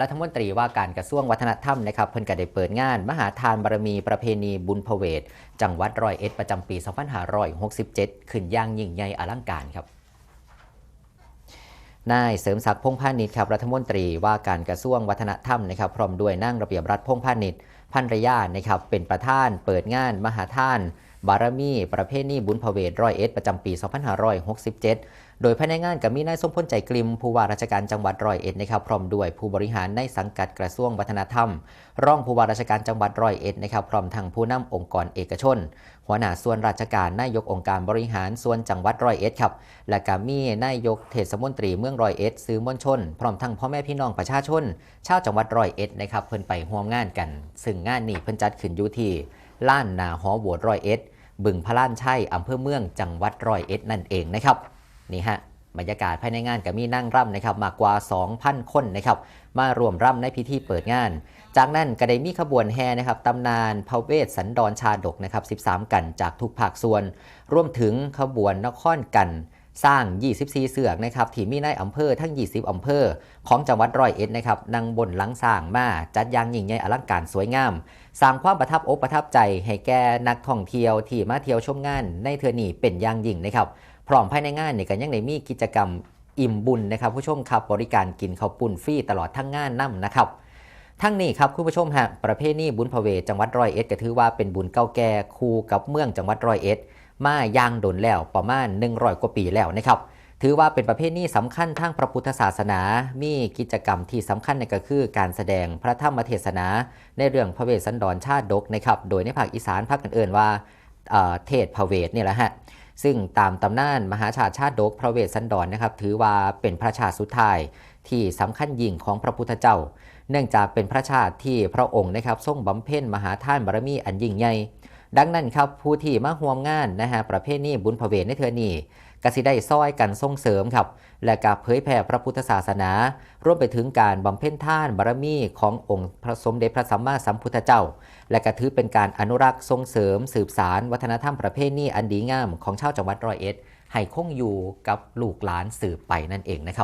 รัฐมนตรีว่าการกระทรวงวัฒนธรรมนะครับเพิ่นก็ได้เปิดงาน มหาทานบารมีประเพณีบุญพเวทจังหวัดร้อยเอ็ดประจำปี 2567 ขึ้นอย่างยิ่งใหญ่อลังการครับนายเสริมศักดิ์พงพาณิชย์ครับรัฐมนตรีว่าการกระทรวงวัฒนธรรมนะครับพร้อมด้วยนั่งระเบียบรัฐพงพาณิชย์ พันรยานะครับเป็นประธานเปิดงานมหาท่าน บารมี ประเพณีบุญพเวทร้อยเอ็ดประจำปี 2567 โดยภายในงานก็มีนายสมพลใจกลิมผู้ว่าราชการจังหวัดร้อยเอ็ดนะครับพร้อมด้วยผู้บริหารในสังกัดกระทรวงวัฒนธรรม รองผู้ว่าราชการจังหวัดร้อยเอ็ดนะครับพร้อมทั้งผู้นำองค์กรเอกชน หัวหน้าส่วนราชการนายกองค์การบริหารส่วนจังหวัดร้อยเอ็ดครับและก็มีนายกเทศมนตรีเมืองร้อยเอ็ดซื้อมวลชน พร้อมทั้งพ่อแม่พี่น้องประชาชน ชาวจังหวัดร้อยเอ็ดนะครับเพิ่นไปร่วมงานกัน ซึ่งงานนี้เพิ่นจัดขึ้นอยู่ที่ล้านนาหอโบสถ์ร้อยเอ็ดบึงพระล้านชัยอำเภอเมืองจังหวัดร้อยเอ็ดนั่นเองนะครับนี่ฮะบรรยากาศภายในงานก็มีนั่งร่ำนะครับมากกว่า 2,000 คนนะครับมารวมร่ำในพิธีเปิดงาน จากนั้นก็ได้มีขบวนแห่นะครับตำนานพระเวสสันดรชาดกนะครับ 13 กันจากทุกภาคส่วน รวมถึงขบวนนครกัน สร้าง 24 เสือกนะครับที่มีในอำเภอทั้ง 20 อำเภอ ของจังหวัดร้อยเอ็ดนะครับนั่งบนหลังสร้างมาจัดยางยิ่งใหญ่อลังการสวยงาม สร้างความประทับอกประทับใจ ให้แก่นักท่องเที่ยวที่มาเที่ยวชมงาน ในเทือนี้เป็นอย่างยิ่งนะครับพร้อมภายในงานเนี่ยก็ยังได้มีกิจกรรมอิ่มบุญนะครับ ผู้ชมครับบริการกินข้าวปุ้นฟรีตลอดทั้งงานนํนะครับทั้งนี้ครับคุณผู้ชมฮะประเพณีบุญพเวจังหวัดร้อยเอ็ดก็ถือว่าเป็นบุญเก่าแก่คู่กับเมืองจังหวัดร้อยเอ็ด มาย่างดนแล้วประมาณ100กว่าปีแล้วนะครับถือว่าเป็นประเพณีสำคัญทางพระพุทธศาสนา มีกิจกรรมที่สำคัญนั่นก็คือการแสดงพระธรรมเทศนา ในเรื่องพระเวสสันดรชาติดกนะครับ โดยในภาคอีสานภาคอื่นๆว่าเอ่อเทศพระเวทเนี่ยแหละฮะ ซึ่งตามตำนานมหาชาติชาติดกพระเวสสันดรนะครับ ถือว่าเป็นพระชาติสุดท้ายที่สำคัญยิ่งของพระพุทธเจ้า เนื่องจากเป็นพระชาติที่พระองค์นะครับทรงบำเพ็ญมหาทานบารมีอันยิ่งใหญ่ ดังนั้นครับผู้ที่มาร่วมงานนะฮะประเพณีบุญพเวทในเทือนี้กสิได้ซอยกันส่งเสริมครับ และการเผยแผ่พระพุทธศาสนา ร่วมไปถึงการบำเพ็ญทานบารมีขององค์พระสมเด็จพระสัมมาสัมพุทธเจ้า และก็ถือเป็นการอนุรักษ์ส่งเสริม สืบสารวัฒนธรรมประเพณีอันดีงามของชาวจังหวัดร้อยเอ็ดให้คงอยู่กับลูกหลานสืบไปนั่นเองนะครับ